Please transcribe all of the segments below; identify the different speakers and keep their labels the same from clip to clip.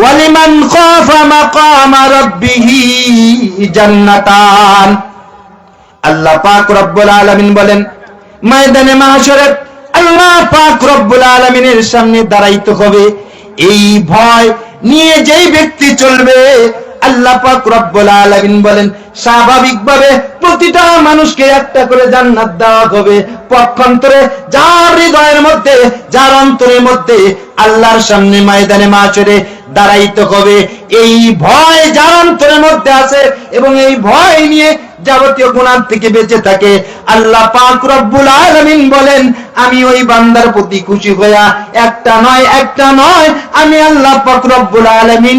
Speaker 1: ওয়ালিমান খাফা মাকামা রাব্বিহি জান্নাতান। আল্লাহ পাক রব্বুল আলামিন বলেন, ময়দানে মাহশরে আল্লাহ পাক রব্বুল আলামিনের সামনে দাঁড়াইতে হবে। এই ভয় নিয়ে যেই ব্যক্তি চলবে আল্লাহ পাক রব্বুল আলামিন বলেন, স্বাভাবিকভাবে প্রতিটা মানুষকে একটা করে জান্নাত দেওয়া হবে। পক্ষান্তরে যার হৃদয়ের মধ্যে, যার অন্তরের মধ্যে আল্লাহর সামনে ময়দানে মাছরে দাঁড়াইতে হবে। এই ভয় যার অন্তরের মধ্যে আছে এবং এই ভয় নিয়ে যাবতীয় গুণার থেকে বেঁচে থাকে। আল্লাহ পাক রব্বুল আলামিন বলেন, আমি ওই বান্দার প্রতি খুশি হইয়া একটা নয় একটা নয়, আমি আল্লাহ পাক রব্বুল আলামিন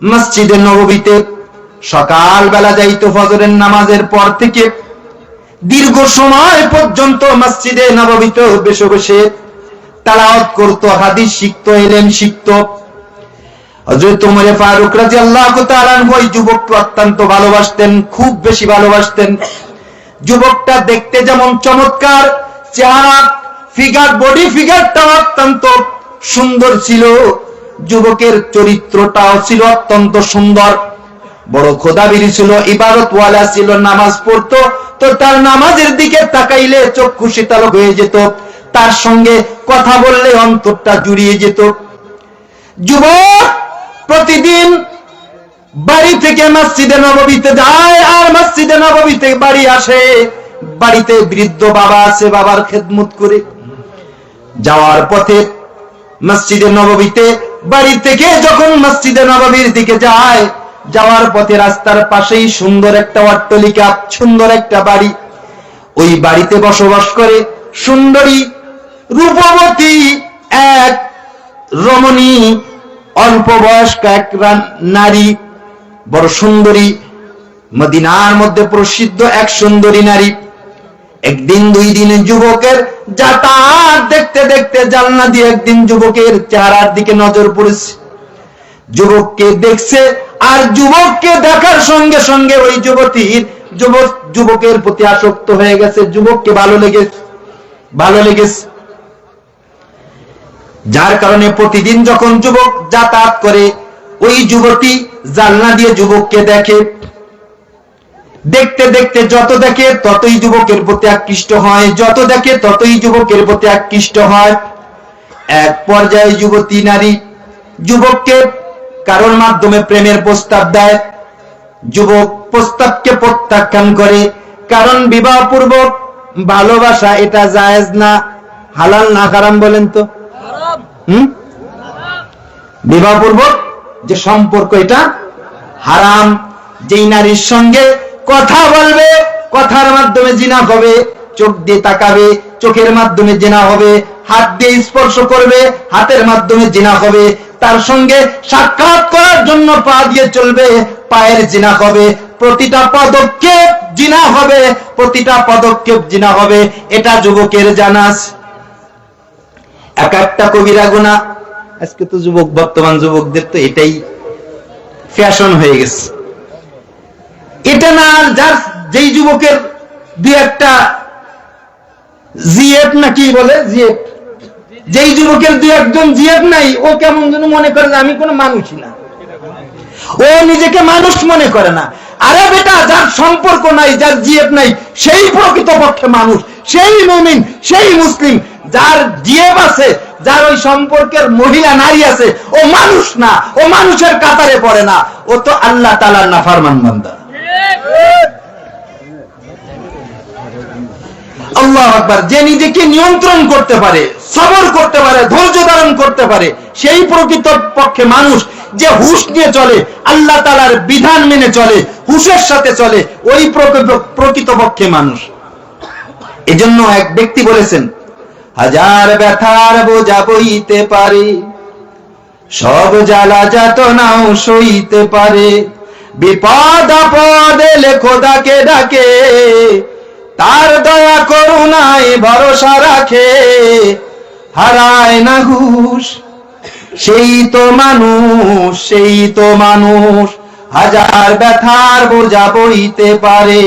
Speaker 1: মসজিদে নববীতে সকাল বেলা যাইতো ফজরের নামাজের পর থেকে। দীর্ঘ সময় পর্যন্ত মসজিদে নববীতে বসে বসে তালাওয়াত করতো, হাদিস শিখতো এলেন শিখতো। হযরত ফারুক রাদিয়াল্লাহু তাআলা ওই অত্যন্ত ভালোবাসতেন, খুব বেশি ভালোবাসতেন। যুবকটা দেখতে যেমন চমৎকার, চেহারা ফিগার বডি ফিগারটা অত্যন্ত সুন্দর ছিল। যুবকের চরিত্রটাও ছিল অত্যন্ত সুন্দর। বড় খোদাবিরি ছিল, ইবাদতওয়ালা ছিল, নামাজ পড়তো। তো তার নামাজের দিকে তাকাইলে চক্ষু শীতল হয়ে যেত। তার সঙ্গে কথা বললে অন্তরটা জুড়িয়ে যেত। যুবক প্রতিদিন বাড়ি থেকে মসজিদে নববীতে যায় আর মসজিদে নববীতে বাড়ি আসে। বাড়িতে বৃদ্ধ বাবা আছে, বাবার খেদমত করে। যাওয়ার পথে মসজিদে নববীতে বাড়ি থেকে যখন মসজিদে নববীর দিকে যায়, যাওয়ার পথে রাস্তার পাশেই সুন্দর একটা অট্টলিকা, সুন্দর একটা বাড়ি। ওই বাড়িতে বসবাস করে সুন্দরী রূপবতী এক রমণী, অল্প বয়স্ক এক নারী, বড় সুন্দরী, মদিনার মধ্যে প্রসিদ্ধ এক সুন্দরী নারী। একদিন দুই দিনে যুবকের যাতায়াত দেখতে দেখতে জানলা দিয়ে একদিন যুবকের চেহারার দিকে নজর পড়েছে। যুবককে দেখছে আর যুবককে দেখার সঙ্গে সঙ্গে ওই যুবতীর যুবক, যুবকের প্রতি আসক্ত হয়ে গেছে। যুবককে ভালো লেগেছে ভালো লেগেছে। যার কারণে প্রতিদিন যখন যুবক যাতায়াত করে, ওই যুবতী জানলা দিয়ে যুবককে দেখে দেখতে দেখতে যত দেখে ততই যুবকের প্রতি আকৃষ্ট হয়। যত দেখে ততই যুবকের প্রতি আকৃষ্ট হয়। এক পর্যায়ে যুবতী নারী যুবককে কারোর মাধ্যমে প্রেমের প্রস্তাব দেয়। যুবক প্রস্তাবকে প্রত্যাখ্যান করে কারণ বিবাহ পূর্বক ভালোবাসা এটা জায়েজ না হালাল না কারাম বলেন তো? হুম? বিবাহপূর্বক যে সম্পর্ক এটা হারাম। যেই নারীর সঙ্গে কথা বলবে, কথার মাধ্যমে জিনা হবে, চোখ দিয়ে তাকাবে, চোখের মাধ্যমে জেনা হবে, হাত দিয়ে স্পর্শ করবে, হাতের মাধ্যমে জিনা হবে, তার সঙ্গে সাক্ষাৎ করার জন্য পা দিয়ে চলবে, পায়ের জিনা হবে, প্রতিটা পদক্ষেপ জিনা হবে, প্রতিটা পদক্ষেপ জিনা হবে, এটা যুবকের জানাস এক একটা কবিরা গুণা আজকে তো যুবক, বর্তমান যুবকদের তো এটাই ফ্যাশন হয়ে গেছে। এটা না যার যেই যুবকের দুই একটা জিএফ না কি বলে? জিএফ। যেই যুবকের দুই একজন জিএফ নাই, ও কেমন যেন মনে করে আমি কোনো মানুষই না। ও নিজেকে মানুষ মনে করে না। আরে বেটা, যার সম্পর্ক নাই, যার জিএফ নাই, সেই প্রকৃতপক্ষে মানুষ, সেই মুমিন, সেই মুসলিম। যার জিএফ আছে, যার ওই সম্পর্কের মহিলা নারী আছে, ও মানুষ না, ও মানুষের কাতারে পড়ে না। ও তো আল্লাহ তালার নাফারমান বান্দা। আল্লাহ আকবার, যে নিজেকে নিয়ন্ত্রণ করতে পারে, সবর করতে পারে, ধৈর্য ধারণ করতে পারে, সেই প্রকৃত পক্ষে মানুষ যে হুশ নিয়ে চলে, আল্লাহ তালার বিধান মেনে চলে, হুশের সাথে চলে, ওই প্রকৃত পক্ষে মানুষ। এজন্য এক ব্যক্তি বলেছেন, হাজার ব্যথার বোঝা বইতে পারে, সব জ্বালা যাতনাও সইতে পারে। বিপদ আপদ এলে খোদাকে ডাকে। তার দয়া করুণায় ভরসা রাখে। হারায় না হুশ, সেই তো মানুষ, সেই তো মানুষ। হাজার ব্যথার বোঝা বইতে পারে।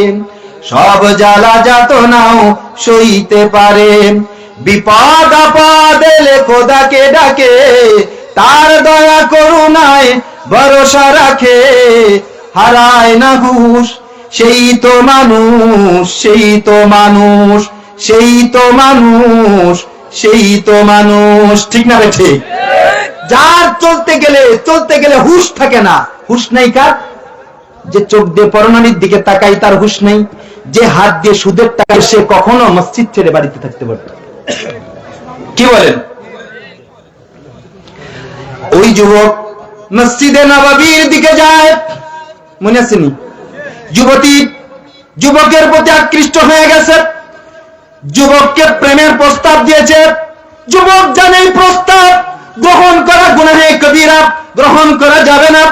Speaker 1: সব জ্বালা যাতনাও সইতে পারে। বিপদ আপদ এলে খোদাকে ডাকে। তার দয়া করুণায় ভরসা রাখে। হারায় না হুশ, সেই তো মানুষ, সেই তো মানুষ, সেই তো মানুষ, সেই তো মানুষ। ঠিক না ঠিক? যার চলতে গেলে চলতে গেলে হুশ থাকে না। হুশ নেই কার? যে চোখ দিয়ে পরনানির দিকে তাকাই তার হুশ নেই। যে হাত দিয়ে সুদের টাকায় সে কখনো মসজিদ ছেড়ে বাড়িতে থাকতে পারত কি বলেন? ওই যুবক মসজিদে নবাবির দিকে যায়। মনে আসেনি যুবতী, যুবকের প্রতি আকৃষ্ট হয়ে গেছে। যুবককে প্রেমের প্রস্তাব দিয়েছে। যুবক জানে প্রস্তাব গ্রহণ করা গুনাহে কবিরা গ্রহণ করা যাবে না।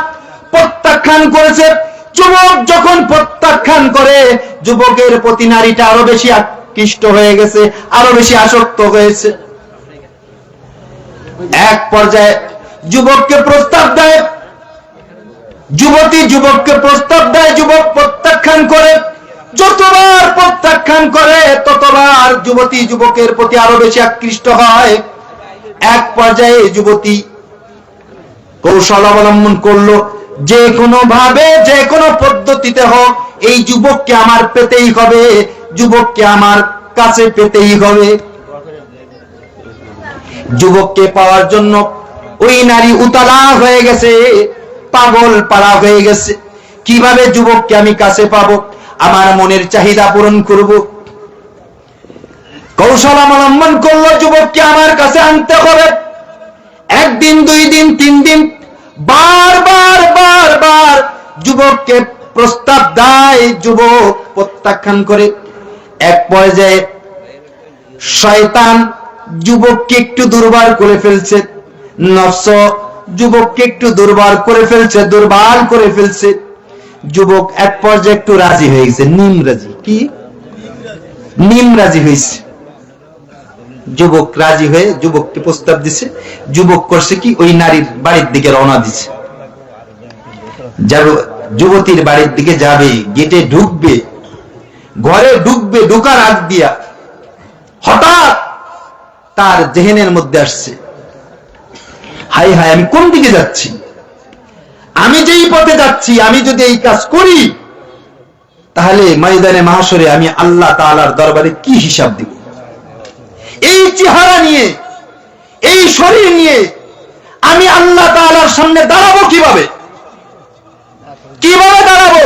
Speaker 1: প্রত্যাখ্যান করেছে। যুবক যখন প্রত্যাখ্যান করে, যুবকের প্রতি নারীটা আরও বেশি আকৃষ্ট হয়ে গেছে, আরও বেশি আসক্ত হয়েছে। এক পর্যায়ে যুবককে প্রস্তাব দেয়। যুবতী যুবককে প্রস্তাব দেয়, যুবক প্রত্যাখ্যান করে। যতবার প্রত্যাখ্যান করে, ততবার যুবতী যুবকের প্রতি আরও বেশি আকৃষ্ট হয়। এক পর্যায়ে যুবতী কৌশল অবলম্বন করল, যে কোনো ভাবে যে কোনো পদ্ধতিতে হোক, এই যুবককে আমার পেতেই হবে, যুবককে আমার কাছে পেতেই হবে। যুবককে পাওয়ার জন্য ওই নারী উতলা হয়ে গেছে। পাগল পাড়া হয়ে গেছে। কীভাবে যুবককে আমি কাছে পাবো? আমার মনের চাহিদা পূরণ করব। কৌশল অবলম্বন করল যুবককে আমার কাছে আনতে হবে। একদিন, দুই দিন, তিন দিন বারবার বারবার যুবককে প্রস্তাব দেয় যুবক প্রত্যাখ্যান করে। এক পর্যায়ে শয়তান যুবককে একটু দুর্বার করে ফেলছে। নফস যুবককে একটু দুর্বল করে ফেলছে, দুর্বল করে ফেলছে। যুবক এক পর্যায়ে একটু রাজি হয়ে গেছে, নিম রাজি। কি? নিম রাজি হয়েছে। যুবক রাজি হয়ে যুবককে প্রস্তাব দিছে। যুবক করছে কি? ওই নারীর বাড়ির দিকে রওনা দিছে। যুবতীর বাড়ির দিকে যাবে, গেটে ঢুকবে। ঘরে ঢুকবে, ঢুকার আগ দিয়া হঠাৎ তার জেহেনের মধ্যে আসছে। হাই হাই, আমি কোন দিকে যাচ্ছি? আমি যেই পথে যাচ্ছি, আমি যদি এই কাজ করি, তাহলে ময়দানে মাহাসরে আমি আল্লাহ তাআলার দরবারে কি হিসাব দিব? এই চেহারা নিয়ে, এই শরীর নিয়ে আমি আল্লাহ তাআলার সামনে দাঁড়াবো কীভাবে? কীভাবে দাঁড়াবো?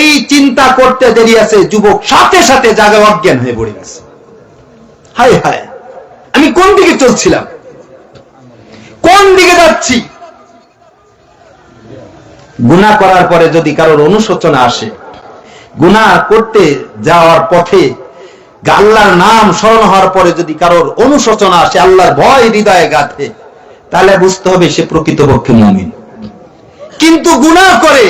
Speaker 1: এই চিন্তা করতে দেরি আছে, যুবক সাথে সাথে জায়গা অজ্ঞান হয়ে পড়ে গেছে। হায় হায়, আমি কোন দিকে চলছিলাম? দিকে যাচ্ছি। গুনাহ করার পরে যদি কারোর অনুশোচনা আসে, গুনাহ করতে যাওয়ার পথে আল্লাহর নাম স্মরণ হওয়ার পরে যদি কারোর অনুশোচনা আসে, আল্লাহর ভয় হৃদয়ে গাথে, তাহলে বুঝতে হবে সে প্রকৃতপক্ষে মমিন। কিন্তু গুনাহ করে,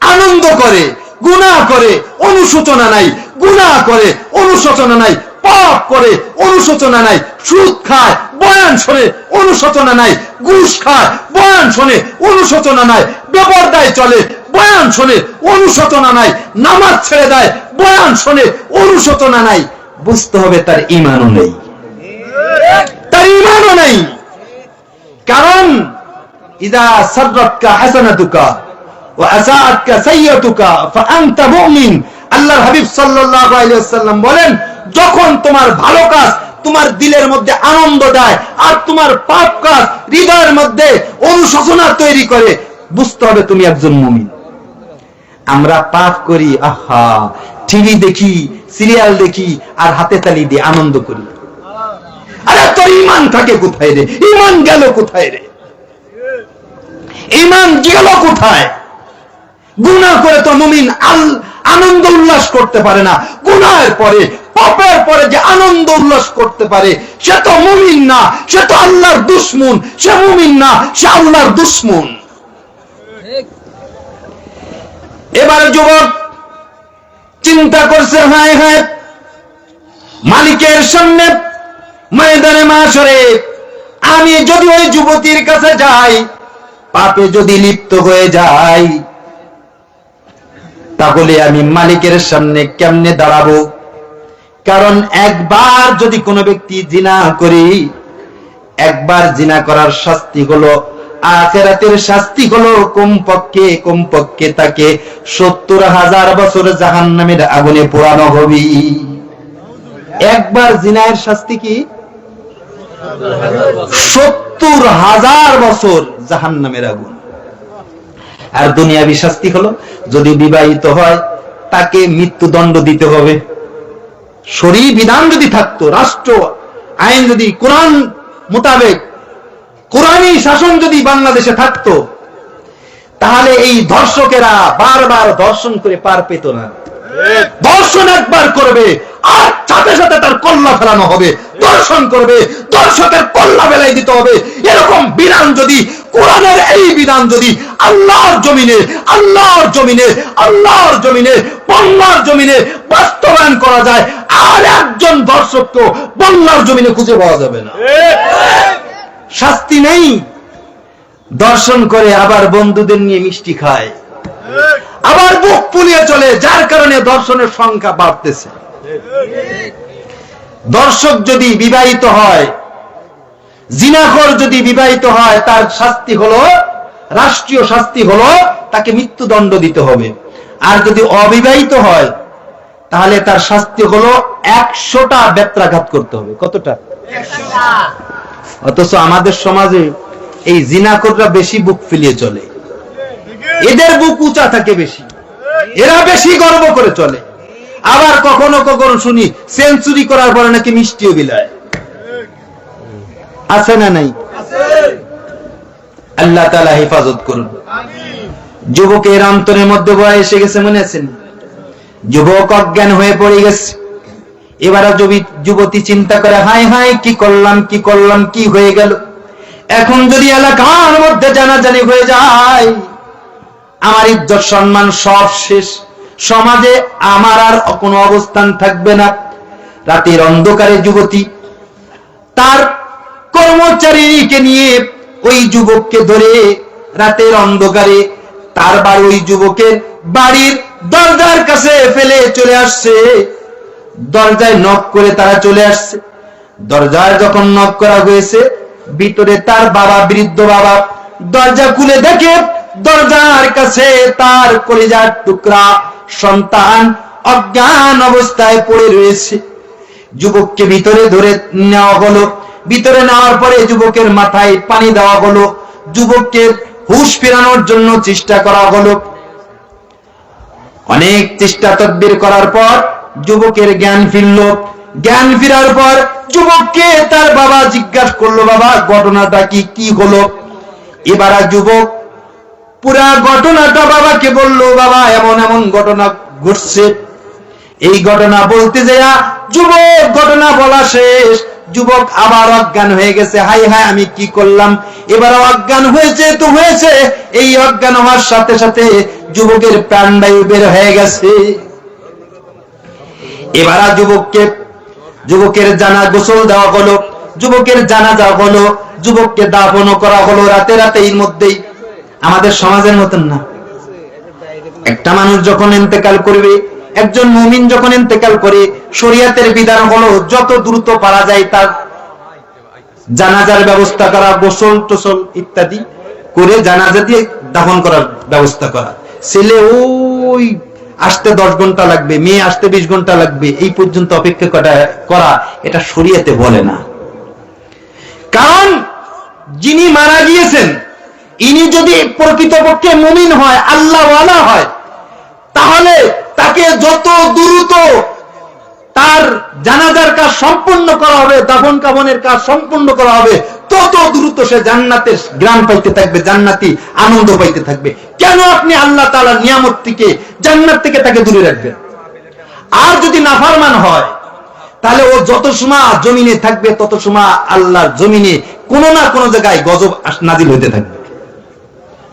Speaker 1: আনন্দ করে, গুনাহ করে, অনুশোচনা নাই, গুনাহ করে, অনুশোচনা নাই পাপ করে, অনুশোচনা নাই, সুদ খায়, বয়ান শোনে, অনুশোচনা নাই, ঘুষ খায়, বয়ান শোনে, অনুশোচনা নাই, বেপরদায় চলে, বয়ান শোনে, অনুশোচনা নাই, নামাজ ছেড়ে দেয়, বয়ান শোনে, অনুশোচনা নাই। বুঝতে হবে তার ইমানও নেই। তার ইমানও নেই। কারণ, ইদা সাদরাতকা ফাআনতা মুমিন। আল্লাহর হাবিব সাল্লাল্লাহু বলেন যখন তোমার ভালো কাজ তোমার দিলের মধ্যে আনন্দ দেয় আর তোমার পাপ কাজ হৃদয়ের মধ্যে অনুশোচনা তৈরি করে, বুঝতে হবে তুমি একজন মুমিন। আমরা পাপ করি, আহা, টিভি দেখি, সিরিয়াল দেখি, আর হাতে তালি দিয়ে আনন্দ করি। আরে তোর ইমান থাকে কোথায় রে? ইমান গেল কোথায় রে? ইমান গেল কোথায়? গুনাহ করে তো মুমিন আল আনন্দ উল্লাস করতে পারে না। গুনাহের পরে পাপের পরে যে আনন্দ উল্লাস করতে পারে, সে তো মুমিন না, সে তো আল্লাহর দুশ্মন, সে মুমিন না, সে আল্লাহর দুশ্মন। এবারে যুবক, চিন্তা করছে, হায় হায়, মালিকের সামনে ময়দানে মাসরে আমি যদি ওই যুবতীর কাছে যাই, পাপে যদি লিপ্ত হয়ে যাই, তাহলে আমি মালিকের সামনে কেমনে দাঁড়াবো? কারণ একবার যদি কোনো ব্যক্তি জিনা করি, একবার জিনা করার শাস্তি হলো, আখেরাতের শাস্তি হলো কমপক্ষে কমপক্ষে তাকে সত্তর হাজার বছর জাহান নামের আগুনে পোড়ানো হবে। একবার জিনায়ের শাস্তি কি? সত্তর হাজার বছর জাহান নামের আগুন। আর দুনিয়াবি শাস্তি হলো, যদি বিবাহিত হয়, তাকে মৃত্যুদণ্ড দিতে হবে। শরীর বিধান যদি থাকতো, রাষ্ট্র, আইন যদি, কোরআন মোতাবেক, কোরআনই শাসন যদি বাংলাদেশে থাকতো, তাহলে এই ধর্ষকেরা বারবার দর্শন করে পার পেত না। দর্শন একবার করবে, আর সাথে সাথে তার কল্লা ফেলানো হবে। দর্শন করবে দর্শকের কল্লা বেলাই দিতে হবে। এরকম বিধান যদি, কোরআনের এই বিধান যদি আল্লাহর জমিনে আল্লাহর জমিনে আল্লাহর জমিনে, বাংলার জমিনে বাস্তবায়ন করা যায়, আর একজন দর্শক তো বাংলার জমিনে খুঁজে পাওয়া যাবে না। শাস্তি নেই। দর্শন করে আবার বন্ধুদের নিয়ে মিষ্টি খায়। আবার বুক পুলিয়ে চলে, যার কারণে দর্শনের সংখ্যা বাড়তেছে। দর্শক যদি বিবাহিত হয়, জিনাখর যদি বিবাহিত হয়, তার শাস্তি হলো, রাষ্ট্রীয় শাস্তি হলো, তাকে মৃত্যুদণ্ড দিতে হবে। আর যদি অবিবাহিত হয় তাহলে তার শাস্তি হলো একশোটা বেত্রাঘাত করতে হবে। কতটা? অথচ আমাদের সমাজে এই জিনাকররা বেশি বুক ফিলিয়ে চলে। এদের বুক উঁচা থাকে বেশি। এরা বেশি গর্ব করে চলে। আবার কখনো কখনো শুনি, সেঞ্চুরি করার পরে নাকি মিষ্টিও বিলায়। আছে না নাই? আল্লাহ তালা হেফাজত করুন। যুবকের অন্তরের মধ্যে বয় এসে গেছে, মনে আছেন যুবক অজ্ঞান হয়ে পড়ে গেছে। এবারে যুবি- যুবতী চিন্তা করে হাই হাই কি করলাম কি করলাম, কি হয়ে গেল? এখন যদি এলাকার মধ্যে জানাজানি হয়ে যায়, আমার ইজ্জত সম্মান সব শেষ। সমাজে আমার আর কোনো অবস্থান থাকবে না। রাতের অন্ধকারে যুবতী তার কর্মচারীকে নিয়ে ওই যুবককে ধরে রাতের অন্ধকারে তার বাড়ি ওই যুবকের বাড়ির দরজার কাছে ফেলে চলে আসছে। দরজায় নক করে তারা চলে আসছে। দরজায় যখন নক করা হয়েছে, ভিতরে তার বাবা, বৃদ্ধ বাবা দরজা খুলে দেখে দরজার কাছে তার কলিজার টুকরা সন্তান অজ্ঞান অবস্থায় পড়ে রয়েছে। যুবককে ভিতরে ধরে নেওয়া হলো। ভিতরে নেওয়ার পরে যুবকের মাথায় পানি দেওয়া হলো। যুবককে হুশ ফেরানোর জন্য চেষ্টা করা হলো। অনেক চেষ্টা তদবির করার পর যুবকের জ্ঞান ফিরল। জ্ঞান ফিরার পর যুবককে তার বাবা জিজ্ঞাসা করল, বাবা, ঘটনাটা কি? কি হলো? এবার যুবক পুরা ঘটনাটা বাবাকে বলল, বাবা, এমন এমন ঘটনা ঘটছে। এই ঘটনা বলতে যায়া যুবক ঘটনা বলা শেষ। যুবক আবার অজ্ঞান হয়ে গেছে। হাই হাই, আমি কি করলাম? এবার অজ্ঞান হয়েছে তো হয়েছে, এই অজ্ঞান হওয়ার সাথে সাথে যুবকের প্রাণবায়ু বের হয়ে গেছে। এবার যুবককে, যুবকের জানা গোসল দেওয়া হলো, যুবকের জানা দেওয়া হলো, যুবককে দাফনও করা হলো রাতে রাতে এর মধ্যেই। আমাদের সমাজের মতন না। একটা মানুষ যখন ইন্তেকাল করবে একজন মুমিন যখন ইন্তেকাল করে, শরিয়াতের বিধান হলো যত দ্রুত পারা যায় তার জানাজার ব্যবস্থা করা, গোসল টোসল ইত্যাদি করে জানাজা দিয়ে দাফন করার ব্যবস্থা করা। ছেলে ওই আসতে দশ ঘণ্টা লাগবে, মেয়ে আসতে বিশ ঘণ্টা লাগবে, এই পর্যন্ত অপেক্ষা করা এটা শরিয়াতে বলে না। কারণ যিনি মারা গিয়েছেন, ইনি যদি প্রকৃতপক্ষে মুমিন হয় আল্লাহ হয়, তাহলে তাকে যত দ্রুত তার জানাজার কাজ সম্পন্ন করা হবে, দাফন কাফনের কাজ সম্পূর্ণ করা হবে, তত দ্রুত সে জান্নাতের গ্রাম পাইতে থাকবে, জান্নাতি আনন্দ পাইতে থাকবে। কেন আপনি আল্লাহ তাআলার নিয়ামত থেকে, জান্নাত থেকে তাকে দূরে রাখবেন? আর যদি নাফারমান হয়, তাহলে ও যত সময় জমিনে থাকবে, তত সময় আল্লাহর জমিনে কোনো না কোনো জায়গায় গজব নাজিল হইতে থাকবে।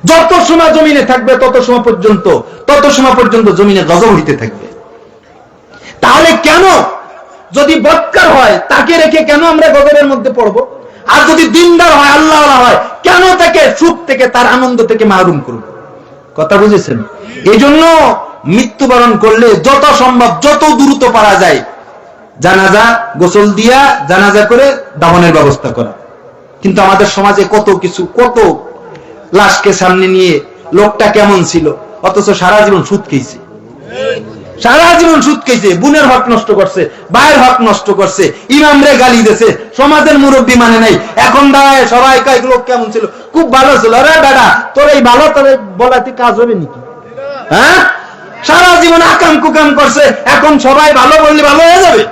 Speaker 1: যত সময় জমিনে থাকবে, তত সময় পর্যন্ত, তত সময় পর্যন্ত জমিনে গজব হইতে থাকবে। তাহলে কেন? যদি বৎকার হয়, তাকে রেখে কেন আমরা গজবের মধ্যে পড়ব? আর যদি দিনদার হয় আল্লাহ হয়, কেন তাকে সুখ থেকে, তার আনন্দ থেকে মাহরুম করব? কথা বুঝেছেন? এই জন্য মৃত্যুবরণ করলে যত সম্ভব, যত দ্রুত পারা যায়, জানাজা গোসল দিয়া জানাজা করে দামনের ব্যবস্থা করা। কিন্তু আমাদের সমাজে কত কিছু, কত লাশকে সামনে নিয়ে লোকটা কেমন ছিল? অথচ সারা জীবন সুদ খেয়েছে। সারা জীবন সুদ খেয়েছে, বোনের হক নষ্ট করছে, ভাইয়ের হক নষ্ট করছে ইমামরে গালি দিয়েছে, সমাজের মুরব্বী মানে নাই। এখন দাঁড়ায় সবাই কয় লোক কেমন ছিল? খুব ভালো ছিল। আরে বেটা, তোর এই ভালো, তোর বলাতে কাজ হবে নাকি? হ্যাঁ? সারা জীবন আকাম কুকাম করছে, এখন সবাই ভালো বললে ভালো হয়ে যাবে।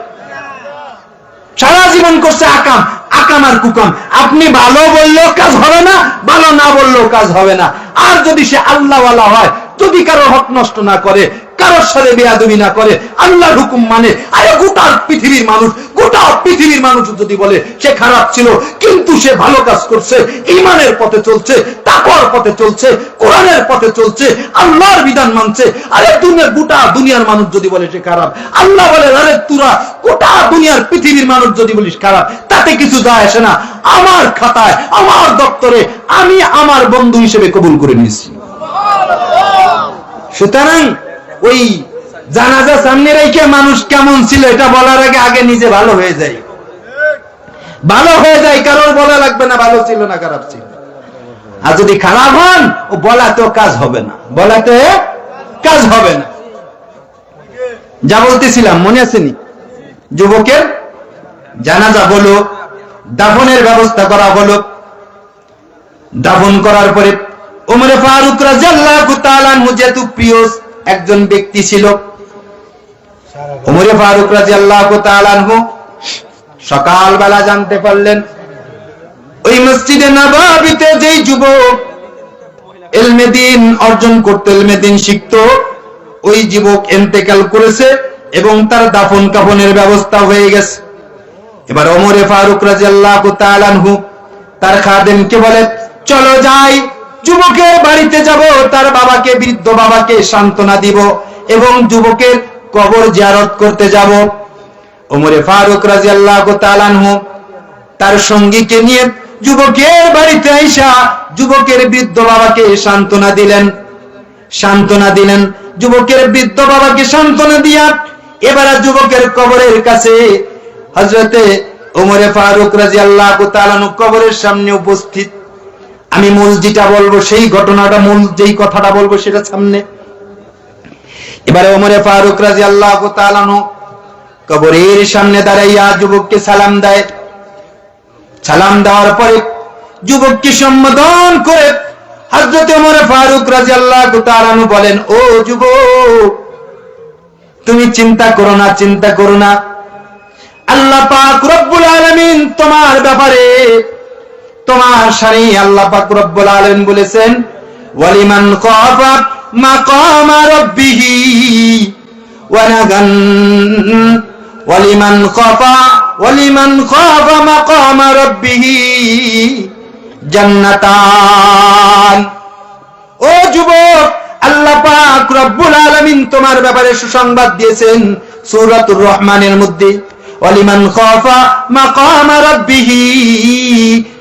Speaker 1: সারা জীবন করছে আকাম। আকাম আর কুকাম। আপনি ভালো বললেও কাজ হবে না, ভালো না বললেও কাজ হবে না। আর যদি সে আল্লাহওয়ালা হয়, যদি কারও হক নষ্ট না করে কারোর সাথে বেয়াদবি না করে, আল্লাহর হুকুম মানে আরে গোটা পৃথিবীর মানুষ, গোটা পৃথিবীর মানুষ যদি বলে, সে খারাপ ছিল, কিন্তু সে ভালো কাজ করছে, ইমানের পথে চলছে, তাকওয়ার পথে চলছে, কোরআনের পথে চলছে, আল্লাহর বিধান মানছে, আরে দুনিয়ার গোটা দুনিয়ার মানুষ যদি বলে সে খারাপ, আল্লাহ বলে, আরে তুরা গোটা দুনিয়ার পৃথিবীর মানুষ যদি বলিস খারাপ, তাতে কিছু যায় আসে না। আমার খাতায়, আমার দপ্তরে, আমি আমার বন্ধু হিসেবে কবুল করে নিয়েছি। সুতরাং ওই জানাজা সামনে রেখে মানুষ কেমন ছিল এটা বলার আগে আগে নিজে ভালো হয়ে যায়। ভালো হয়ে যায়, কারোর বলা লাগবে না, ভালো ছিল না, খারাপ ছিল। আর যদি খারাপ হন, ও বলাতেও কাজ হবে না। বলাতে কাজ হবে না। যা বলতেছিলাম, মনে আছেনি যুবকের জানাজা বলো, দাফনের ব্যবস্থা করা হলো দাফন করার পরে ওমরে ফারুক রাজিয়াল্লাহু আনহু যেহেতু প্রিয় একজন ব্যক্তি ছিল। ওমরে ফারুক রাজিয়াল্লাহু তাআলা আনহু সকালবেলা জানতে পারলেন, ওই মসজিদে নবাবিতে যেই যুবক এলমে দিন অর্জন করতে, এলমে দিন শিখত, ওই যুবক এন্তেকাল করেছে এবং তার দাফন কাফনের ব্যবস্থা হয়ে গেছে। এবার ওমরে ফারুক রাজিয়াল্লাহু তাআলা আনহু তার খাদেমকে বলে, চলো যাই। যুবকের বাড়িতে যাব, তার বাবাকে, বৃদ্ধ বাবাকে সান্ত্বনা দিব এবং যুবকের কবর জিয়ারত করতে যাব। ওমরে ফারুক রাজিয়াল্লাহু তাআলা আনহু তার সঙ্গীকে নিয়ে যুবকের বাড়িতে আইসা যুবকের বৃদ্ধ বাবাকে সান্ত্বনা দিলেন। সান্ত্বনা দিলেন, যুবকের বৃদ্ধ বাবাকে সান্ত্বনা দিয়া এবার যুবকের কবরের কাছে হজরতে ওমরে ফারুক রাজি আল্লাহ কবরের সামনে উপস্থিত আমি মূল যেটা বলব, সেই ঘটনাটা মূল যেই কথাটা বলব সেটা সামনে। এবারে ওমরে ফারুক রাজি আল্লাহ কবরের সামনে দাঁড়াইয়া যুবককে সালাম দেয়। সালাম দেওয়ার পরে যুবককে সম্বোধন করে হজরত ওমর ফারুক রাজি আল্লাহ বলেন, ও যুবক, তুমি চিন্তা করো না, চিন্তা করো না। আল্লাহ পাক রব্বুল আলামিন তোমার ব্যাপারে তোমার সারি আল্লাহ বলেছেন, ওয়ালিমান ওয়ালিমান ওয়ালিমান জান্নাতান। ও যুবক, আল্লাহ পাক রব্বুল আলামিন তোমার ব্যাপারে সুসংবাদ দিয়েছেন সূরাতুর রহমানের মধ্যে, ওয়ালিমান খাফা মাকামা রাব্বিহি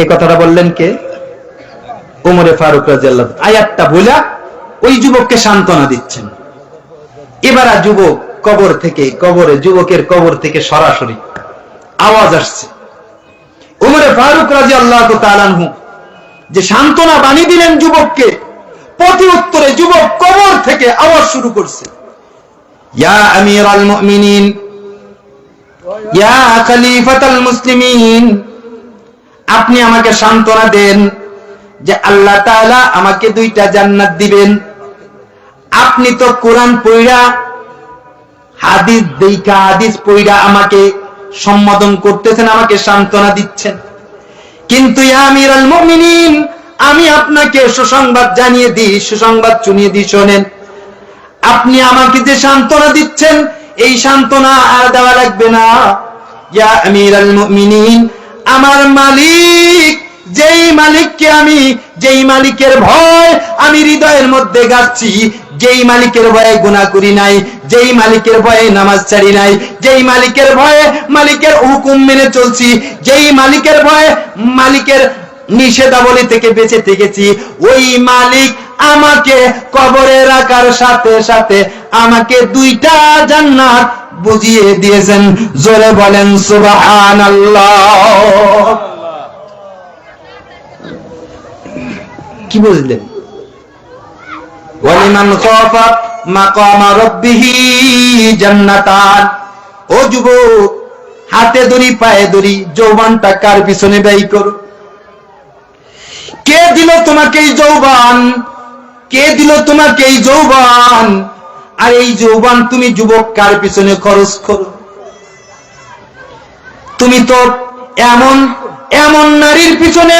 Speaker 1: এই কথাটা বললেন কে? ওমরে ফারুক রাজিয়াল্লাহ আয়াতটা বইলা ওই যুবককে সান্ত্বনা দিচ্ছেন। এবার যুবক কবর থেকে, কবরে, যুবকের কবর থেকে সরাসরি আওয়াজ আসছে। ওমরে ফারুক রাজি আল্লাহ তালানহু যে সান্ত্বনা বাণী দিলেন যুবককে, প্রতি উত্তরে যুবক কবর থেকে আওয়াজ শুরু করছে। ইয়া আমিরাল মুমিনিন, ইয়া খলিফাতাল মুসলিমিন আপনি আমাকে সান্ত্বনা দেন যে আল্লাহ তাআলা আমাকে দুইটা জান্নাত দিবেন। আপনি তো কোরআন পড়া হাদিস দেখা হাদিস পড়া আমাকে সম্বোধন করতেছেন, আমাকে সান্ত্বনা দিচ্ছেন। কিন্তু আমিরাল মুমিনিন, আমি আপনাকে সুসংবাদ জানিয়ে দিই, সুসংবাদ শুনিয়ে দিই, শোনেন। আপনি আমাকে যে সান্ত্বনা দিচ্ছেন, এই সান্ত্বনা আর দেওয়া লাগবে না। ইয়া আমিরাল মুমিনিন আমার মালিক, যেই মালিককে আমি, যেই মালিকের ভয়, আমি হৃদয়ের মধ্যে গাচ্ছি, যেই মালিকের ভয়ে গুণা করি নাই, যেই মালিকের ভয়ে নামাজ ছাড়ি নাই, যেই মালিকের ভয়ে মালিকের হুকুম মেনে চলছি, যেই মালিকের ভয়ে মালিকের নিষেধাবলী থেকে বেঁচে থেকেছি, ওই মালিক আমাকে কবরে রাখার সাথে সাথে আমাকে দুইটা জান্নাত বুঝিয়ে দিয়েছেন, জোরে বলেন সুবাহান কি বুঝলেন? ওয়ালিমান খাফা রাব্বিহি জান্নাতান। ও হাতে দড়ি, পায়ে দড়ি, যৌবনটা কার পিছনে ব্যয় করো? কে দিল তোমাকে এই যৌবন? কে দিল তোমাকে এই যৌবন? আর এই যৌবন তুমি যুবক কার পিছনে খরচ করো? তুমি তো এমন এমন নারীর পিছনে,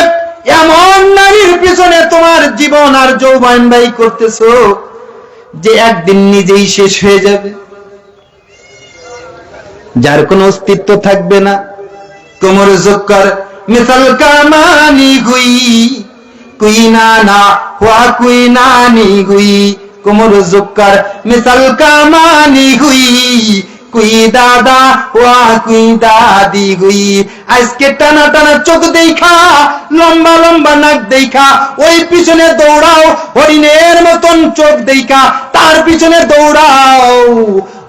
Speaker 1: এমন নারীর পিছনে তোমার জীবন আর যৌবন ব্যয় করতেছো যে একদিন নিজেই শেষ হয়ে যাবে। যার কোনো অস্তিত্ব থাকবে না। কোমর জোকর মিসাল কামানি গুই, কুই না না, হুয়া কুই নানি গুই। কোমর জোকর মিসাল কামানি গুই কুই দাদা ওয়া কুই দাদি গুই আজকে টানা টানা চোখ দেখা, লম্বা লম্বা নাক দেখা, ওই পিছনে দৌড়াও, হরিণের মতন চোখ দেখা, তার পিছনে দৌড়াও।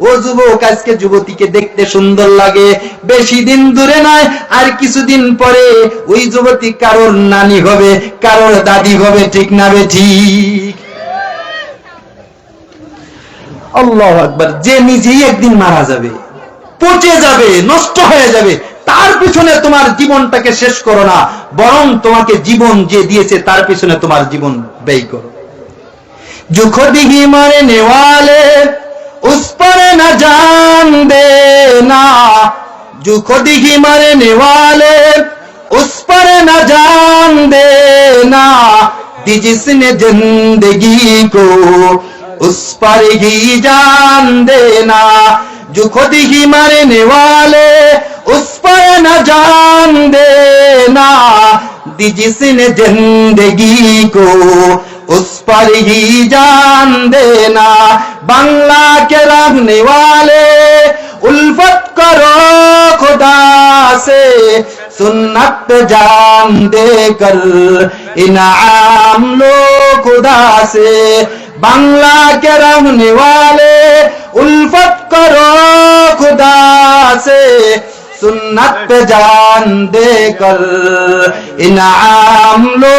Speaker 1: ও যুবক, আজকে যুবতীকে দেখতে সুন্দর লাগে, বেশি দিন দূরে নয়, আর কিছুদিন পরে ওই যুবতী কারোর নানি হবে, কারোর দাদি হবে, ঠিক না বে ঠিক? আল্লাহ আকবার যে নিজেই একদিন মারা যাবে পচে যাবে নষ্ট হয়ে যাবে তার পিছনে তোমার জীবনটাকে শেষ করো না বরং তোমাকে জীবন যে দিয়েছে তার পিছনে তোমার জীবন ব্যয় করো जो खुद ही मरने वाले उस पर न जान देना जो खुद ही मरने वाले उस पर न जान देना दी जिसने जिंदगी को उस पर ही जान देना, जो खुद ही मरने वाले, उस पर न जान देना। दी जिसने ज़िंदगी को, उस पर ही जान देना। बांग्ला के रहने वाले, उल्फत करो खुदा से। सुन्नत पे जान देकर, इनाम लो खुदा से। বাংলা কেরাম নিওয়ালে উলফত করো খুদাসে, সুন্নত পে জান দে কর, ইনাম লো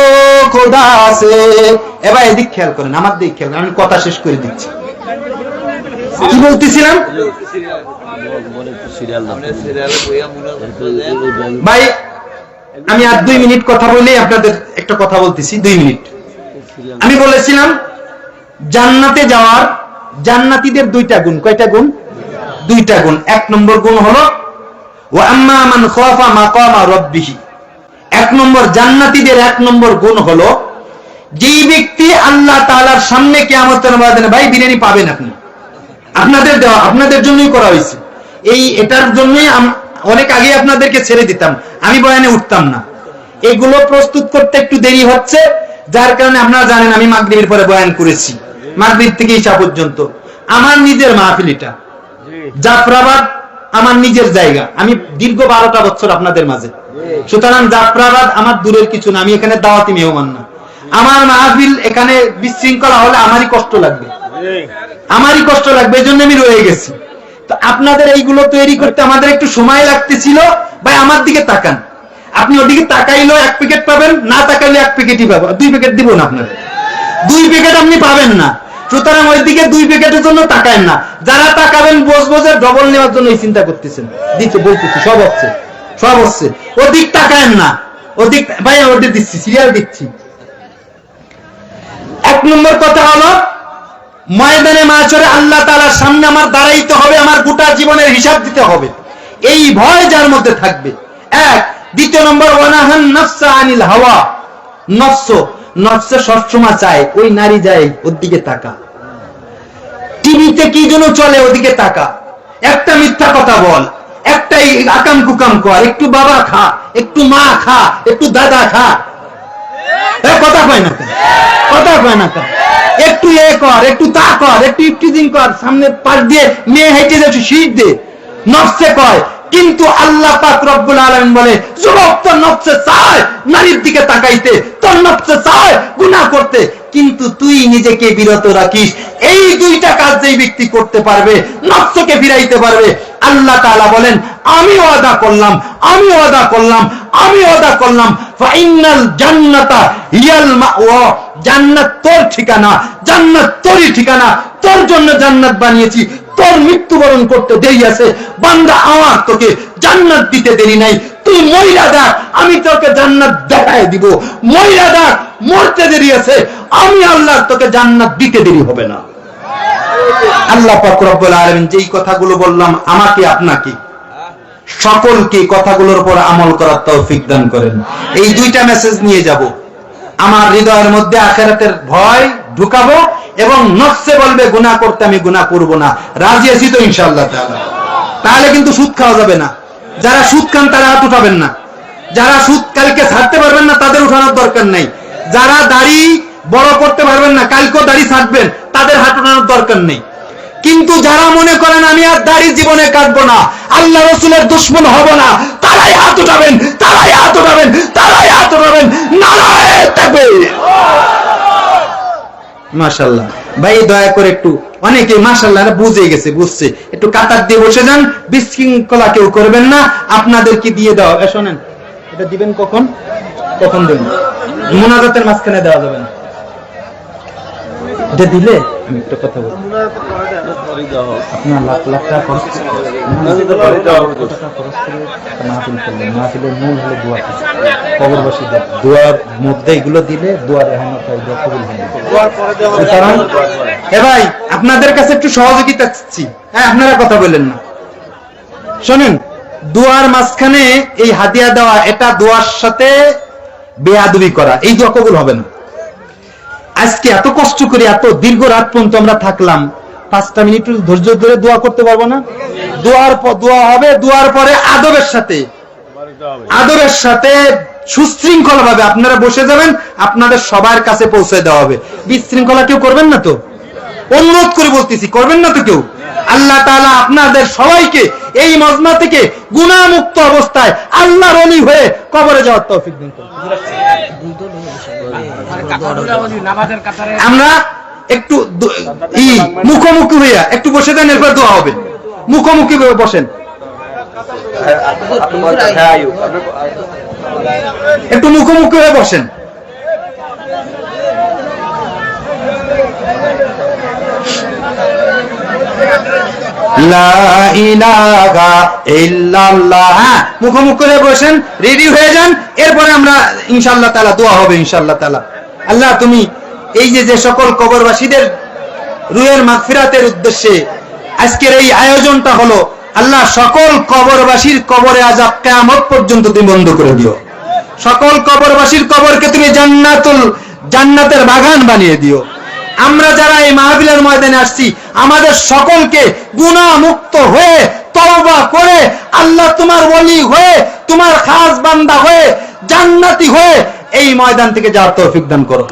Speaker 1: খুদাসে। এবার এদিক খেয়াল করেন, আমার দিক খেয়াল আমি কথা শেষ করে দিচ্ছি। কি বলতেছিলাম? ভাই, আমি আর দুই মিনিট কথা বলি আপনাদের একটা কথা বলতেছি, দুই মিনিট। আমি বলেছিলাম জান্নাতে যাওয়ার জান্নাতীদের দুইটা গুণ। কয়টা গুণ? দুইটা গুণ। এক নম্বর গুণ হলো এক নম্বর জান্নাতীদের এক নম্বর গুণ হলো, যেই ব্যক্তি আল্লাহ তাআলার সামনে কিয়ামতের ভাই, বিরিয়ানি পাবেন আপনি। আপনাদের দেওয়া, আপনাদের জন্যই করা হয়েছে। এই, এটার জন্যই অনেক আগে আপনাদেরকে ছেড়ে দিতাম। আমি বয়ানে উঠতাম না। এগুলো প্রস্তুত করতে একটু দেরি হচ্ছে। যার কারণে আপনারা জানেন, আমি মাগরিবের পরে বয়ান করেছি। মাগরিব থেকে ঈশা পর্যন্ত। আমার নিজের মাহফিল এটা। জাফরাবাদ আমার নিজের জায়গা। আমি দীর্ঘ বারোটা বছর আপনাদের মাঝে। সুতরাং জাফরাবাদ আমার দূরের কিছু না আমি এখানে দাওয়াতি মেহমান না। আমার মাহফিল এখানে বিশৃঙ্খলা হলে আমারই কষ্ট লাগবে। আমারই কষ্ট লাগবে এই জন্য আমি রয়ে গেছি। তো আপনাদের এইগুলো তৈরি করতে আমাদের একটু সময় লাগতেছিল। ভাই আমার দিকে তাকান। আপনি ওদিকে তাকাইলেও এক প্যাকেট পাবেন না তাকাইলে এক প্যাকেটই পাবেন। দুই প্যাকেট দিব না আপনার দুই প্যাকেট আপনি পাবেন না। সুতরাং ওই দিকে দুই প্যাকেটের জন্য তাকায়েন না। যারা তাকাবেন বোঝ বোঝে ডবল নেওয়ার জন্য চিন্তা করতেছেন। দিচ্ছে, বলতেছি, সব হচ্ছে সব হচ্ছে। ওদিক তাকায়েন না। ওদিক ভাই ওদের দিচ্ছি সিরিয়াল দিচ্ছি। এক নম্বর কথা হলো, ময়দানে মাছরে আল্লাহ তালার সামনে আমার দাঁড়াইতে হবে, আমার গোটা জীবনের হিসাব দিতে হবে। এই ভয় যার মধ্যে থাকবে। এক, দ্বিতীয় নম্বর, ওয়ানাহান নফসা আনিল হাওয়া। নফস নফসে সবসময় চায়, ওই নারী যায় ওর দিকে তাকা। টিভিতে কি জন্য চলে ওদিকে তাকা। একটা মিথ্যা কথা বল, একটাই আকাম কুকাম কর, একটু বাবা খা, একটু মা খা, একটু দাদা খা। কথা কয় না কথা কয় না একটু এ কর, একটু তা কর, একটু ইফটিজিং কর, সামনে পাশ দিয়ে মেয়ে হেঁটে যাচ্ছে শীত দে নফসে কয় কিন্তু আল্লাহ পাক রব্বুল আলামিন বলে, যুবক, তোর নফসে চায় নারীর দিকে তাকাইতে, তোর নফসে চায় গুনাহ করতে। কিন্তু তুই নিজেকে বিরত রাখিস। এই দুইটা কাজ যেই ব্যক্তি করতে পারবে, নফসকে ফিরাইতে পারবে, আল্লাহ তাআলা বলেন, আমি ওয়াদা করলাম, আমি ওয়াদা করলাম, আমি ওয়াদা করলাম। ফাইনাল জান্নাতা হিয়াল মাওয়া। জান্নাত তোর ঠিকানা, জান্নাত তোরই ঠিকানা। তোর জন্য জান্নাত বানিয়েছি তোর মৃত্যুবরণ করতে দেরি আছে। বান্দা, আমার তোকে জান্নাত দিতে দেরি নাই। তুই মহিলা দেখ, আমি তোকে জান্নাত দেখায় দিব। মহিলা দেখ, মরতে দেরি আছে। আমি আল্লাহ তোকে জান্নাত দিতে দেরি হবে না। আল্লাহ পাক রব্বুল আলামিন যেই কথাগুলো বললাম, আমাকে আপনাকে সকলকে কথাগুলোর উপর আমল করার তৌফিক দান করেন। এই দুইটা মেসেজ নিয়ে যাব। আমার হৃদয়ের মধ্যে আখেরাতের ভয় ঢুকাবো এবং নফসে বলবে, গুনাহ করতে আমি গুনাহ করব না। রাজি আছি তো ইনশাআল্লাহ তাআলা। তাহলে কিন্তু সুদ খাওয়া যাবে না। যারা সুদ খান তারা হাত উঠাবেন না। যারা সুদ কালকে ছাড়তে পারবেন না, তাদের উঠানোর দরকার নাই। যারা দাড়ি বড় করতে পারবেন না, কালকেও দাড়ি ছাড়বেন, তাদের হাত উঠানোর দরকার নেই। কিন্তু যারা মনে করেন, আমি আর দাড়ি জীবনে কাটবো না, আল্লাহ রসুলের দুশ্মন হব না, তারাই হাত উঠাবেন, তারাই হাত উঠাবেন, তারাই হাত উঠাবেন, নারায় থাকবে মাশাল্লাহ ভাই দয়া করে একটু অনেকে মাশাল্লাহ বুঝে গেছে, বুঝছে। একটু কাতার দিয়ে বসে যান, বিশৃঙ্খলা কেউ করবেন না, আপনাদেরকে দিয়ে দেওয়া শোনেন, এটা দিবেন কখন? কখন দেবেন? মোনাজাতের মাঝখানে দেওয়া যাবে না। দিলে, আমি একটা কথা বলব। আপনার লাখ লাখ টাকা খরচ মূল হলো দোয়া কবরবাসীদের দোয়ার মধ্যে এগুলো দিলে দোয়ার কবুল ভাই, আপনাদের কাছে একটু সহযোগিতা চাচ্ছি। হ্যাঁ আপনারা কথা বলেন না। শোনেন, দোয়ার মাঝখানে এই হাতিয়া দেওয়া, এটা দোয়ার সাথে বেয়াদবি করা, এই দোয়া কবুল হবে না। আজকে এত কষ্ট করে এত দীর্ঘ রাত পর্যন্ত আমরা থাকলাম, পাঁচটা মিনিট ধৈর্য ধরে দোয়া করতে পারব না? দোয়ার দোয়া হবে, দোয়ার পরে আদবের সাথে আদবের সাথে সুশৃঙ্খলা ভাবে আপনারা বসে যাবেন, আপনাদের সবার কাছে পৌঁছে দেওয়া হবে। বিশৃঙ্খলা কেউ করবেন না তো? অনুরোধ করে বলতেছি, করবেন না তো কেউ? আল্লাহ তালা আপনাদের সবাইকে এই মজমা থেকে গুণামুক্ত অবস্থায় আল্লাহর অলি হয়ে কবরে যাওয়ার তৌফিক দিন। আমরা একটু মুখোমুখি হইয়া একটু বসে দেন, এরপর দোয়া হবে। মুখোমুখি বসেন। একটু মুখোমুখি হয়ে বসেন। মুখোমুখি হয়ে বসেন রেডি হয়ে যান, এরপরে আমরা ইনশাআল্লাহ তাআলা, দোয়া হবে ইনশাআল্লাহ তাআলা। আল্লাহ, তুমি এই যে যে সকল কবরবাসীদের রুহের মাগফিরাতের উদ্দেশ্যে আজকের এই আয়োজনটা হলো, আল্লাহ সকল কবরবাসীর কবরে আজাব কিয়ামত পর্যন্ত তুমি বন্ধ করে দিও। সকল কবরবাসীর কবরকে তুমি জান্নাতুল, জান্নাতের বাগান বানিয়ে দিও। আমরা যারা এই মাহফিলের ময়দানে আসছি, আমাদের সকলকে গুনাহ মুক্ত হয়ে, তওবা করে, আল্লাহ তোমার ওলি হয়ে, তোমার খাস বান্দা হয়ে, জান্নাতি হয়ে এই ময়দান থেকে যাওয়ার তৌফিক দান করো।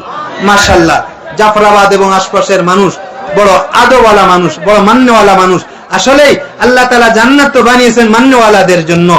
Speaker 1: মাশাআল্লাহ, জাফরাবাদ এবং আশপাশের মানুষ, বড় আদওয়ালা মানুষ, বড় মান্যওয়ালা মানুষ, আসলেই আল্লাহ তালা জান্নাত তো বানিয়েছেন মান্যওয়ালাদের জন্য।